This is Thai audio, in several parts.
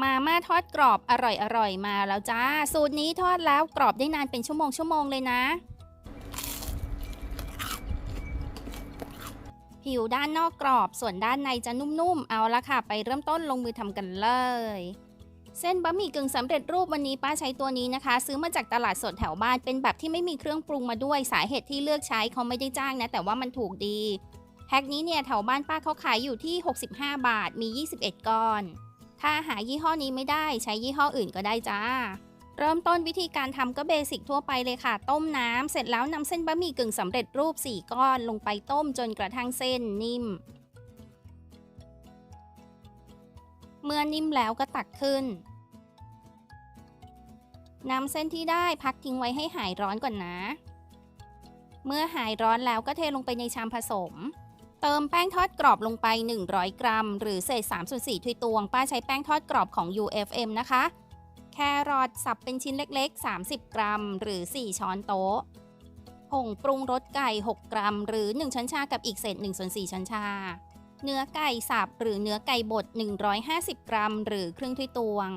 มาม่าทอดกรอบอร่อยๆมาแล้วจ้า สูตรนี้ทอดแล้วกรอบได้นานเป็นชั่วโมงชั่วโมงเลยนะ ผิวด้านนอกกรอบส่วนด้านในจะนุ่มๆ เอาละค่ะ ไปเริ่มต้นลงมือทำกันเลย เส้นบะหมี่กึ่งสำเร็จรูปวันนี้ป้าใช้ตัวนี้นะคะ ซื้อมาจากตลาดสดแถวบ้านเป็นแบบที่ไม่มีเครื่องปรุงมาด้วยสาเหตุที่เลือกใช้เขาไม่ได้จ้างนะ แต่ว่ามันถูกดีแพ็คนี้เนี่ยแถวบ้านป้าเขาขายอยู่ที่ 65 บาทมี 21 ก้อน ถ้าหายี่ห้อนี้ไม่ได้ใช้ยี่ห้ออื่นก็ได้จ้า เริ่มต้นวิธีการทำก็เบสิกทั่วไปเลยค่ะ ต้มน้ำเสร็จแล้วนำเส้นบะหมี่กึ่งสำเร็จรูป 4 ก้อนลงไปต้มจนกระทั่งเส้นนิ่ม เมื่อนิ่มแล้วก็ตักขึ้นนำเส้นที่ได้พักทิ้งไว้ให้หายร้อนก่อนนะ เมื่อหายร้อนแล้วก็เทลงไปในชามผสม เติมแป้งทอดกรอบลงไป 100 กรัม หรือเศษ3ส่วน4ถ้วยตวง ป้าใช้แป้งทอดกรอบของ UFM นะคะ แครอทสับเป็นชิ้นเล็กๆ 30 กรัม หรือ 4 ช้อนโต๊ะผงปรุงรสไก่ 6 กรัม หรือ 1 ช้อนชากับอีกเศษ1ส่วน4ช้อนชา เนื้อไก่สับหรือเนื้อไก่บด 150 กรัม หรือครึ่งถ้วยตวง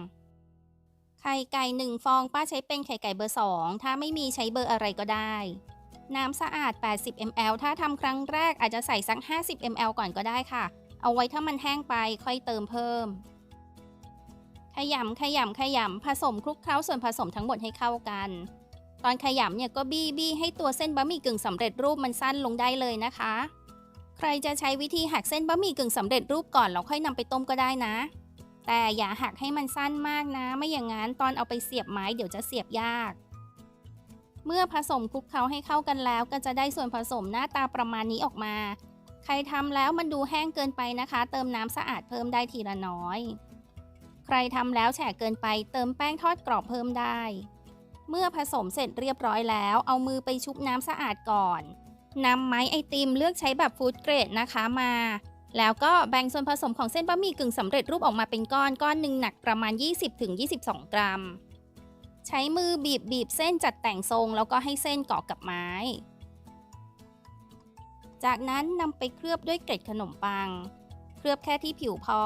ไข่ไก่ 1 ฟอง ป้าใช้เป็นไข่ไก่เบอร์ 2 ถ้าไม่มีใช้เบอร์อะไรก็ได้ น้ำสะอาด 80 ml ถ้าทำครั้งแรกอาจจะใส่สัก 50 ml ก่อนก็ได้ค่ะ เอาไว้ถ้ามันแห้งไปค่อยเติมเพิ่ม ขยำขยำขยำผสมคลุกเคล้าส่วนผสมทั้งหมดให้เข้ากัน ตอนขยำเนี่ยก็บี้บี้ให้ตัวเส้นบะหมี่กึ่งสำเร็จรูปมันสั้นลงได้เลยนะคะ ใครจะใช้วิธีหักเส้นบะหมี่กึ่งสำเร็จรูปก่อนแล้วค่อยนำไปต้มก็ได้นะ แต่อย่าหักให้มันสั้นมากนะ ไม่อย่างนั้นตอนเอาไปเสียบไม้เดี๋ยวจะเสียบยาก เมื่อผสมคลุกเคล้าให้เข้ากันแล้ว ก็จะได้ส่วนผสมหน้าตาประมาณนี้ออกมา ใครทำแล้วมันดูแห้งเกินไปนะคะ เติมน้ำสะอาดเพิ่มได้ทีละน้อย ใครทำแล้วแฉะเกินไป เติมแป้งทอดกรอบเพิ่มได้ เมื่อผสมเสร็จเรียบร้อยแล้ว เอามือไปชุบน้ำสะอาดก่อนนำไม้ไอติมเลือกใช้แบบฟู้ดเกรดนะคะมา แล้วก็แบ่งส่วนผสมของเส้นบะหมี่กึ่งสำเร็จรูปออกมาเป็นก้อนก้อนหนึ่งหนักประมาณ 20-22 กรัม ใช้มือบีบบีบเส้นจัดแต่งทรง แล้วก็ให้เส้นเกาะกับไม้ จากนั้นนำไปเคลือบด้วยเกล็ดขนมปัง เคลือบแค่ที่ผิวพอ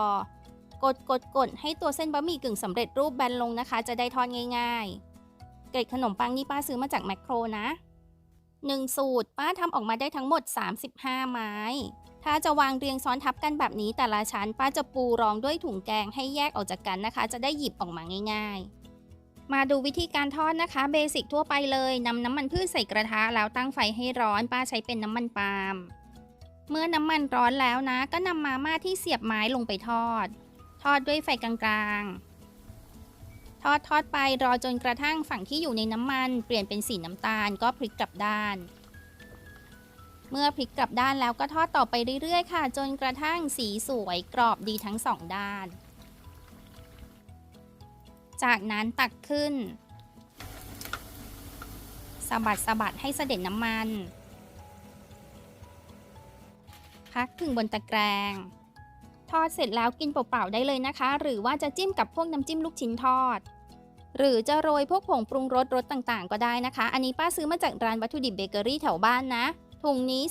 กดกดกดให้ตัวเส้นบะหมี่กึ่งสำเร็จรูปแบนลงนะคะ จะได้ทอดง่าย ๆ เกล็ดขนมปังนี่ป้าซื้อมาจากแมคโครนะ1 สูตร ป้าทำออกมาได้ทั้งหมด 35 ไม้ ถ้าจะวางเรียงซ้อนทับกันแบบนี้แต่ละชั้น ป้าจะปูรองด้วยถุงแกงให้แยกออกจากกันนะคะ จะได้หยิบออกมาง่าย ๆ มาดูวิธีการทอดนะคะเบสิกทั่วไปเลยนำน้ำมันพืชใส่กระทะแล้วตั้งไฟให้ร้อนป้าใช้เป็นน้ำมันปาล์มเมื่อน้ำมันร้อนแล้วนะ ก็นำมาม่าที่เสียบไม้ลงไปทอด ทอดด้วยไฟกลางๆ ทอดทอดไปรอจนกระทั่งฝั่งที่อยู่ในน้ำมันเปลี่ยนเป็นสีน้ำตาลก็พลิกกลับด้าน เมื่อพลิกกลับด้านแล้วก็ทอดต่อไปเรื่อยๆ ค่ะ จนกระทั่งสีสวยกรอบดีทั้งสองด้าน จากนั้นตักขึ้นสะบัดสะบัดให้เสด็จน้ำมัน พักถึงบนตะแกรงทอดเสร็จแล้วกินเปล่าๆได้เลยนะคะ หรือว่าจะจิ้มกับพวกน้ำจิ้มลูกชิ้นทอด หรือจะโรยพวกผงปรุงรสรสต่างๆ ก็ได้นะคะ อันนี้ป้าซื้อมาจากร้านวัตถุดิบเบเกอรี่แถวบ้านนะ ถุงนี้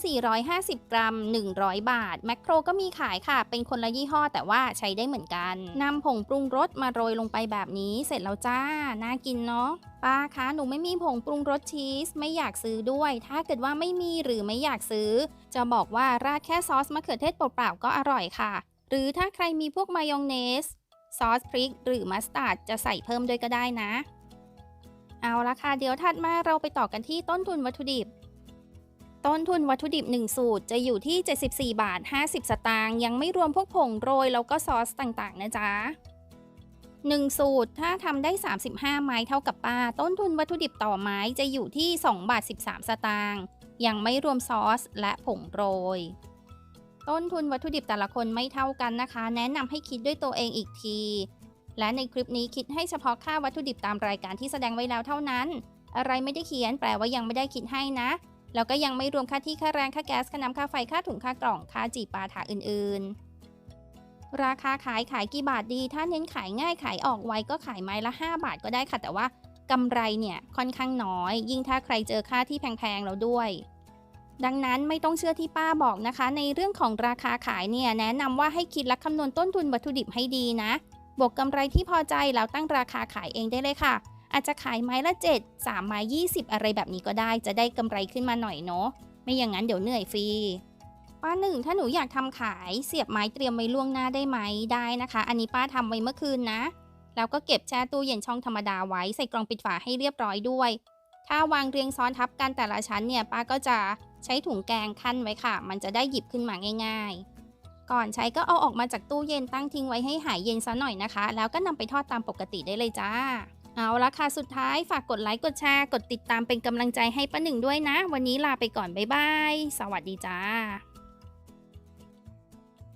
450 กรัม 100 บาท แมคโครก็มีขายค่ะ เป็นคนละยี่ห้อแต่ว่าใช้ได้เหมือนกัน นำผงปรุงรสมาโรยลงไปแบบนี้ เสร็จแล้วจ้า น่ากินเนาะ ป้าคะ หนูไม่มีผงปรุงรสชีส ไม่อยากซื้อด้วย ถ้าเกิดว่าไม่มีหรือไม่อยากซื้อ จะบอกว่าราดแค่ซอสมะเขือเทศเปล่าๆก็อร่อยค่ะ หรือถ้าใครมีพวกมายองเนส ซอสพริก หรือมัสตาร์ดจะใส่เพิ่มด้วยก็ได้นะ เอาละค่ะ เดี๋ยวถัดมาเราไปต่อกันที่ต้นทุนวัตถุดิบ ต้นทุนวัตถุดิบ 1 สูตร จะอยู่ที่ 74 บาท 50 สตางค์ยังไม่รวมพวกผงโรย แล้วก็ซอสต่างๆ นะจ๊ะ 1 สูตรถ้าทำได้ 35 ไม้เท่ากับป้า ต้นทุนวัตถุดิบต่อไม้จะอยู่ที่ 2 บาท 13 สตางค์ยังไม่รวมซอสและผงโรย ต้นทุนวัตถุดิบแต่ละคนไม่เท่ากันนะคะ แนะนำให้คิดด้วยตัวเองอีกที และในคลิปนี้คิดให้เฉพาะค่าวัตถุดิบตามรายการที่แสดงไว้แล้วเท่านั้น อะไรไม่ได้เขียนแปลว่ายังไม่ได้คิดให้นะ แล้วก็ยังไม่รวมค่าที่ค่าแรงค่าแก๊สค่าน้ำค่าไฟค่าถุงค่ากล่องค่าจีปาถาอื่นๆ ราคาขายขายกี่บาทดี ถ้าเน้นขายง่ายขายออกไวก็ขายไม้ละ 5 บาทก็ได้ค่ะ แต่ว่ากำไรเนี่ยค่อนข้างน้อย ยิ่งถ้าใครเจอค่าที่แพงๆแล้วด้วย ดังนั้นไม่ต้องเชื่อที่ป้าบอกนะคะ ในเรื่องของราคาขายเนี่ยแนะนำว่าให้คิดและคำนวณต้นทุนวัตถุดิบให้ดีนะ บวกกำไรที่พอใจแล้วตั้งราคาขายเองได้เลยค่ะ อาจจะขายไม้ละ 7 3ไม้20 อะไรแบบนี้ก็ได้ จะได้กำไรขึ้นมาหน่อยเนาะ ไม่อย่างนั้นเดี๋ยวเหนื่อยฟรีป้าหนึ่งถ้าหนูอยากทำขายเสียบไม้เตรียมไว้ล่วงหน้าได้ไหมได้นะคะ อันนี้ป้าทำไว้เมื่อคืนนะ แล้วก็เก็บแช่ตู้เย็นช่องธรรมดาไว้ใส่กล่องปิดฝาให้เรียบร้อยด้วย ถ้าวางเรียงซ้อนทับกันแต่ละชั้นเนี่ยป้าก็จะใช้ถุงแกงขั้นไว้ค่ะ มันจะได้หยิบขึ้นมาง่าย ๆ ก่อนใช้ก็เอาออกมาจากตู้เย็นตั้งทิ้งไว้ให้หายเย็นซะหน่อยนะคะ แล้วก็นำไปทอดตามปกติได้เลยจ้า เอาละค่ะ สุดท้ายฝากกดไลค์ กดแชร์ กดติดตามเป็นกำลังใจให้ป้าหนึ่งด้วยนะ วันนี้ลาไปก่อน บ๊ายบาย สวัสดีจ้า